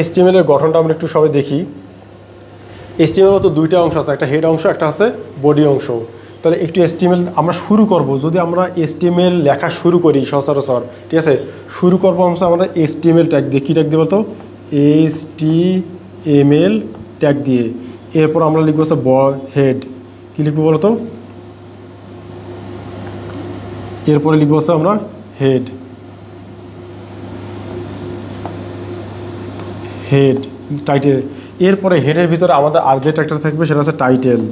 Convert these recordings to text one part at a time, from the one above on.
HTML এর গঠনটা আমরা একটু সবাই দেখি। এসটিএমএল তো দুইটা অংশ আছে, একটা হেড অংশ, একটা আছে বডি অংশ। তাহলে একটু এসটিএমএল আমরা শুরু করব। যদি আমরা এসটিএমএল লেখা শুরু করি সচরাচর, ঠিক আছে? শুরু করব হচ্ছে আমরা এসটিএমএল ট্যাগ দিয়ে। কী ট্যাগ দিয়ে বলতো? S T M L tag দিয়ে। এরপর আমরা লিখব হচ্ছে ব হেড কী লিখব বলতো? এরপরে লিখব হচ্ছে আমরা হেড হেড টাইটেল এরপরে হেডের ভিতরে আমাদের আর যে ট্যাগটা থাকবে সেটা হচ্ছে টাইটেল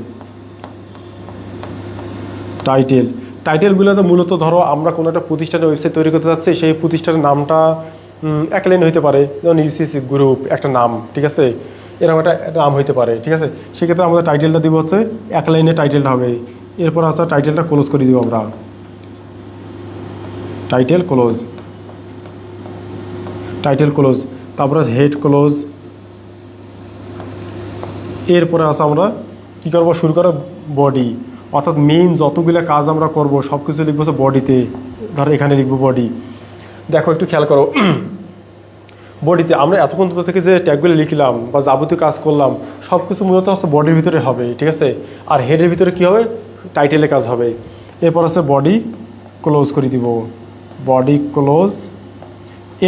টাইটেল টাইটেলগুলোতে মূলত ধরো আমরা কোনো একটা প্রতিষ্ঠানের ওয়েবসাইট তৈরি করতে যাচ্ছি, সেই প্রতিষ্ঠানের নামটা এক লাইন হইতে পারে, যেমন ইউসিসি গ্রুপ একটা নাম, ঠিক আছে? এরকম একটা নাম হইতে পারে, ঠিক আছে? সেক্ষেত্রে আমাদের টাইটেলটা দিব হচ্ছে এক লাইনে টাইটেলটা হবে। এরপর আছে টাইটেলটা ক্লোজ করে দিব আমরা। টাইটেল ক্লোজ টাইটেল ক্লোজ তারপরে হেড ক্লোজ এরপরে আছে আমরা কী করব? শুরু করো বডি অর্থাৎ মেইন যতগুলো কাজ আমরা করব সব কিছু লিখব হচ্ছে বডিতে ধরো এখানে লিখব বডি দেখো, একটু খেয়াল করো। বডিতে আমরা এতক্ষণ থেকে যে ট্যাগগুলো লিখলাম বা যাবতীয় কাজ করলাম সব কিছু মূলত হচ্ছে বডির ভিতরে হবে, ঠিক আছে? আর হেডের ভিতরে কী হবে? টাইটেলে কাজ হবে। এরপর হচ্ছে বডি ক্লোজ করে দিব। বডি ক্লোজ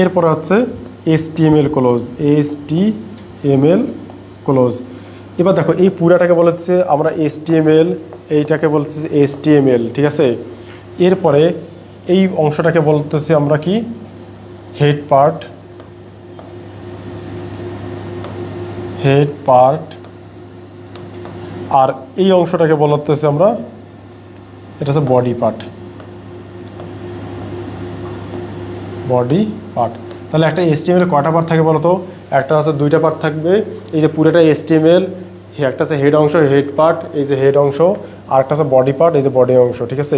এরপর হচ্ছে S T M L close S T M L close এবার দেখো, এই পুরাটাকে বলা হচ্ছে, আমরা এস টি এম এল এইটাকে বলতেছি এস টি এম এল ঠিক আছে? এরপরে এই অংশটাকে বলতেছি আমরা কি? হেড পার্ট হেড পার্ট আর এই অংশটাকে বলতেছি আমরা, এটা হচ্ছে বডি পার্ট বডি পার্ট তাহলে একটা এসটিএমএল কটা পার্ট থাকে বলতো? একটা আছে দুইটা পার্ট থাকবে। এই যে পুরোটা এসটিএমএল একটা আছে হেড অংশ হেড পার্ট এই যে হেড অংশ, আর একটা আছে বডি পার্ট এই যে বডি অংশ, ঠিক আছে?